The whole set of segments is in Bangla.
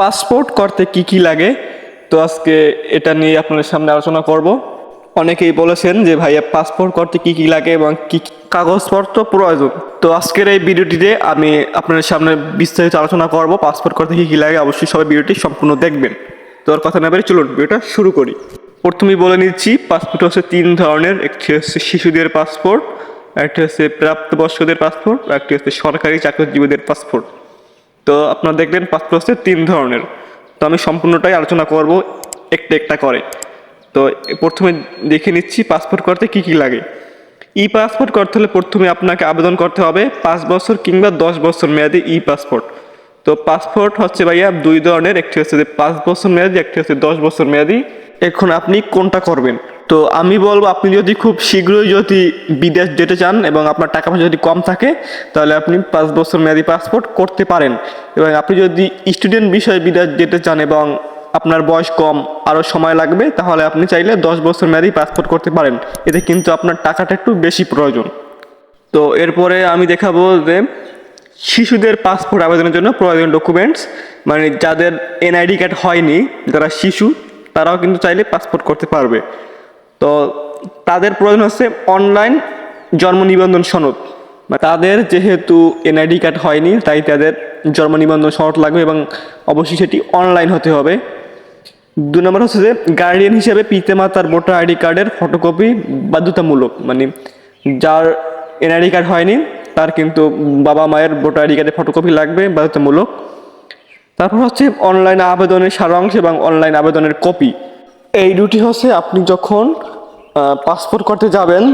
পাসপোর্ট করতে কি কি লাগে? তো আজকে এটা নিয়ে আপনাদের সামনে আলোচনা করব। অনেকেই বলেছেন যে ভাইয়া পাসপোর্ট করতে কি কি লাগে এবং কি কাগজপত্র প্রয়োজন। তো আজকের এই ভিডিওটিতে আমি আপনাদের সামনে বিস্তারিত আলোচনা করব পাসপোর্ট করতে কি কি লাগে। অবশ্যই সবাই ভিডিওটি সম্পূর্ণ দেখবেন। তো আর কথা না বেরিয়ে চলুন, ভিডিওটা শুরু করি। প্রথমেই বলে নিচ্ছি পাসপোর্ট হচ্ছে তিন ধরনের। একটি হচ্ছে শিশুদের পাসপোর্ট একটি হচ্ছে প্রাপ্তবয়স্কদের পাসপোর্ট একটি হচ্ছে সরকারি চাকরিজীবীদের পাসপোর্ট তো আপনারা দেখলেন পাসপোর্ট হচ্ছে তিন ধরনের। তো আমি সম্পূর্ণটাই আলোচনা করব একটা একটা করে। তো প্রথমে দেখে নিচ্ছি পাসপোর্ট করতে কি কি লাগে। ই পাসপোর্ট করতে হলে প্রথমে আপনাকে আবেদন করতে হবে পাঁচ বছর কিংবা দশ বছর মেয়াদি ই পাসপোর্ট তো পাসপোর্ট হচ্ছে ভাইয়া দুই ধরনের, একটি হচ্ছে যে পাঁচ বছর মেয়াদি, একটি হচ্ছে দশ বছর মেয়াদি। এখন আপনি কোনটা করবেন? তো আমি বলব, আপনি যদি খুব শীঘ্রই যদি বিদেশ যেতে চান এবং আপনার টাকা পয়সা যদি কম থাকে, তাহলে আপনি পাঁচ বছর মেয়াদি পাসপোর্ট করতে পারেন। এবং আপনি যদি স্টুডেন্ট বিষয়ে বিদেশ যেতে চান এবং আপনার বয়স কম, আরও সময় লাগবে, তাহলে আপনি চাইলে দশ বছর মেয়াদি পাসপোর্ট করতে পারেন। এতে কিন্তু আপনার টাকাটা একটু বেশি প্রয়োজন। তো এরপরে আমি দেখাবো যে শিশুদের পাসপোর্ট আবেদনের জন্য প্রয়োজনীয় ডকুমেন্টস মানে যাদের এনআইডি কার্ড হয়নি, যারা শিশু, তারাও কিন্তু চাইলে পাসপোর্ট করতে পারবে। তো তাদের প্রয়োজন হচ্ছে অনলাইন জন্ম নিবন্ধন সনদ। মানে তাদের যেহেতু এনআইডি কার্ড হয়নি, তাই তাদের জন্ম নিবন্ধন সনদ লাগবে এবং অবশ্যই সেটি অনলাইন হতে হবে। দু নম্বর হচ্ছে যে গার্ডিয়ান হিসেবে পিতামাতার ভোটার আইডি কার্ডের ফটোকপি বাধ্যতামূলক মানে যার এনআইডি কার্ড হয়নি, তার কিন্তু বাবা মায়ের ভোটার আইডি কার্ডের ফটোকপি লাগবে, বাধ্যতামূলক। তারপর হচ্ছে অনলাইন আবেদনের সারাংশ এবং অনলাইন আবেদনের কপি এই দুটি হচ্ছে আপনি যখন পাসপোর্ট করতে যাবেন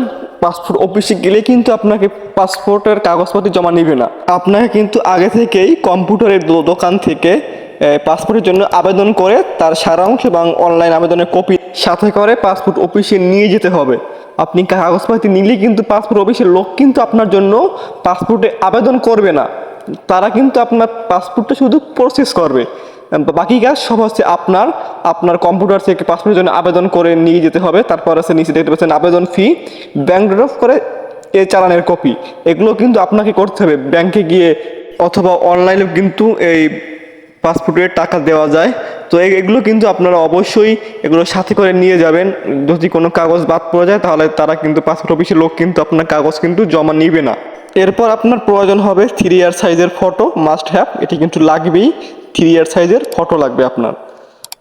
পাসপোর্ট অফিসে গেলে কিন্তু আপনাকে পাসপোর্টের কাগজপত্র জমা নেবে না। আপনাকে কিন্তু আগে থেকেই কম্পিউটারের দোকান থেকে পাসপোর্টের জন্য আবেদন করে তার সারাংশ এবং অনলাইন আবেদনের কপি সাথে করে পাসপোর্ট অফিসে নিয়ে যেতে হবে। আপনি কাগজপত্র নিলে কিন্তু পাসপোর্ট অফিসের লোক কিন্তু আপনার জন্য পাসপোর্টে আবেদন করবে না। তারা কিন্তু আপনার পাসপোর্টটা শুধু প্রসেস করবে। বাকি কাজ সব হচ্ছে আপনার আপনার কম্পিউটার থেকে পাসপোর্টের জন্য আবেদন করে নিয়ে যেতে হবে। তারপর আছে নিচে দেখতে পাচ্ছেন আবেদন ফি ব্যাংক ড্রপ করে এ চালানের কপি এগুলো কিন্তু আপনাকে করতে হবে। ব্যাংকে গিয়ে অথবা অনলাইনে কিন্তু এই পাসপোর্টের টাকা দেওয়া যায়। তো এগুলো কিন্তু আপনারা অবশ্যই এগুলো সাথে করে নিয়ে যাবেন। যদি কোনো কাগজ বাদ পড়ে যায়, তাহলে তারা কিন্তু পাসপোর্ট অফিসের লোক কিন্তু আপনার কাগজ কিন্তু জমা নিবে না। এরপর আপনার প্রয়োজন হবে থ্রি ইয়ার সাইজের ফটো মাস্ট হ্যাভ এটি কিন্তু লাগবেই। থ্রি ইয়ার সাইজের ফটো লাগবে আপনার।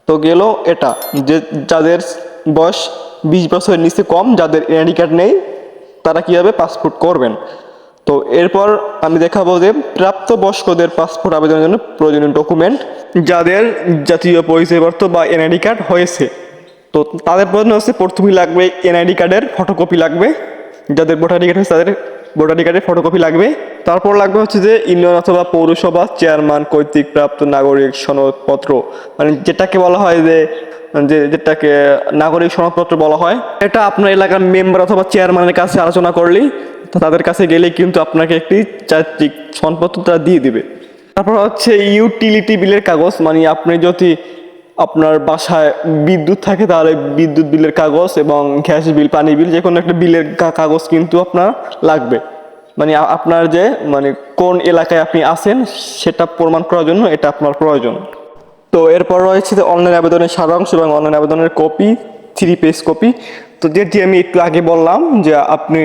তো গেল এটা, যে যাদের বয়স বিশ বছরের নিচে কম, যাদের এনআইডি কার্ড নেই, তারা কীভাবে পাসপোর্ট করবেন? তো এরপর আমি দেখাবো যে প্রাপ্তবয়স্কদের পাসপোর্ট আবেদনের জন্য প্রয়োজনীয় ডকুমেন্ট, যাদের জাতীয় পরিচয়পত্র বা এনআইডি কার্ড হয়েছে। তো তাদের প্রয়োজন হচ্ছে প্রথমেই লাগবে এনআইডি কার্ডের ফটোকপি লাগবে। যাদের ভোটার কার্ড হয়েছে, তাদের ভোটার কার্ডের ফটোকপি লাগবে। তারপর লাগবে হচ্ছে যে ইউনিয়ন অথবা পৌরসভা চেয়ারম্যান কর্তৃক প্রাপ্ত নাগরিক সনদপত্র। মানে যেটাকে বলা হয় যে যে যেটাকে নাগরিক সনদপত্র বলা হয়, এটা আপনার এলাকার মেম্বার অথবা চেয়ারম্যানের কাছে আলোচনা করলেই তাদের কাছে গেলেই কিন্তু আপনাকে একটি চারিত্রিক সনদপত্র তারা দিয়ে দিবে। তারপর হচ্ছে ইউটিলিটি বিলের কাগজ মানে আপনি যদি আপনার বাসায় বিদ্যুৎ থাকে তাহলে বিদ্যুৎ বিলের কাগজ এবং গ্যাস বিল পানি বিল যে কোনো একটা বিলের কাগজ কিন্তু আপনার লাগবে। মানে আপনার যে মানে কোন এলাকায় আপনি আছেন সেটা প্রমাণ করার জন্য এটা আপনার প্রয়োজন। তো এরপর রয়েছে যে অনলাইন আবেদনের সারাংশ এবং অনলাইন আবেদনের কপি থ্রি পেজ কপি তো যেটি আমি একটু আগে বললাম যে আপনি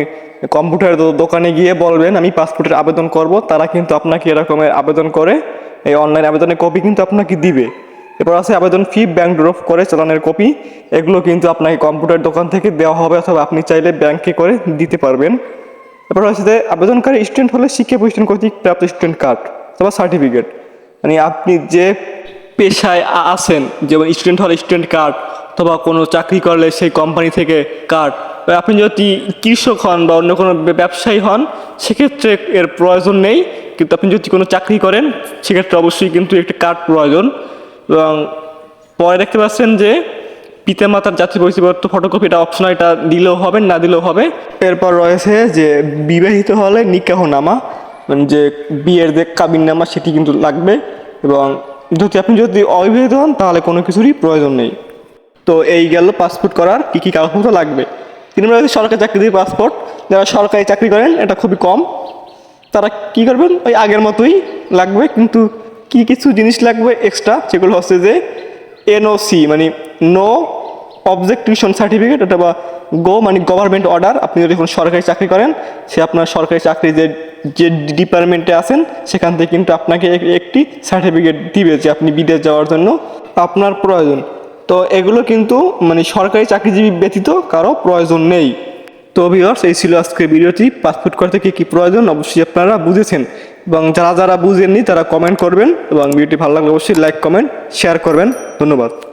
কম্পিউটার দোকানে গিয়ে বলবেন, আমি পাসপোর্টের আবেদন করব। তারা কিন্তু আপনাকে এরকমের আবেদন করে, এই অনলাইন আবেদনের কপি কিন্তু আপনাকে দিবে। এরপর আছে আবেদন ফি ব্যাংক ড্রপ করে চালানের কপি এগুলো কিন্তু আপনাকে কম্পিউটার দোকান থেকে দেওয়া হবে অথবা আপনি চাইলে ব্যাংকে করে দিতে পারবেন। এরপর হচ্ছে আবেদনকারী স্টুডেন্ট হলে শিক্ষা প্রতিষ্ঠান কর্তৃক প্রাপ্ত স্টুডেন্ট কার্ড অথবা সার্টিফিকেট মানে আপনি যে পেশায় আছেন, যেমন স্টুডেন্ট হলে স্টুডেন্ট কার্ড অথবা কোনো চাকরি করলে সেই কোম্পানি থেকে কার্ড আপনি যদি কৃষক হন বা অন্য কোনো ব্যবসায়ী হন, সেক্ষেত্রে এর প্রয়োজন নেই। কিন্তু আপনি যদি কোনো চাকরি করেন, সেক্ষেত্রে অবশ্যই কিন্তু একটি কার্ড প্রয়োজন। এবং পরে দেখতে পাচ্ছেন যে পিতামাতার জাতীয় পরিচয়পত্র ফটোকপি এটা অপশন এটা দিলেও হবে, না দিলেও হবে। এরপর রয়েছে যে বিবাহিত হলে নিকাহনামা মানে যে বিয়ের যে কাবিননামা সেটি কিন্তু লাগবে এবং যদি আপনি যদি অবিবাহিত হন, তাহলে কোনো কিছুরই প্রয়োজন নেই। তো এই গেল পাসপোর্ট করার কী কী কাগজপত্র লাগবে। তিন নম্বর হচ্ছে সরকারি চাকরির পাসপোর্ট যারা সরকারি চাকরি করেন, এটা খুবই কম। তারা কি করবেন? ওই আগের মতোই লাগবে, কিন্তু কি কিছু জিনিস লাগবে এক্সট্রা সেগুলো হচ্ছে যে এনওসি মানে নো অবজেক্টিউশন সার্টিফিকেট অথবা গো মানে গভর্নমেন্ট অর্ডার আপনি যদি কোনো সরকারি চাকরি করেন, সে আপনার সরকারি চাকরি যে যে ডিপার্টমেন্টে আছেন, সেখান থেকে কিন্তু আপনাকে একটি সার্টিফিকেট দিবে যে আপনি বিদেশ যাওয়ার জন্য আপনার প্রয়োজন। তো এগুলো কিন্তু মানে সরকারি চাকরিজীবী ব্যতীত কারও প্রয়োজন নেই। তো ভিউয়ার্স এই ছিল আজকে ভিডিওটি। পাসপোর্ট করতে কী কী প্রয়োজন, অবশ্যই আপনারা বুঝেছেন। এবং যারা যারা বুঝেননি, তারা কমেন্ট করবেন, এবং ভিডিওটি ভালো লাগলে অবশ্যই লাইক কমেন্ট শেয়ার করবেন। ধন্যবাদ।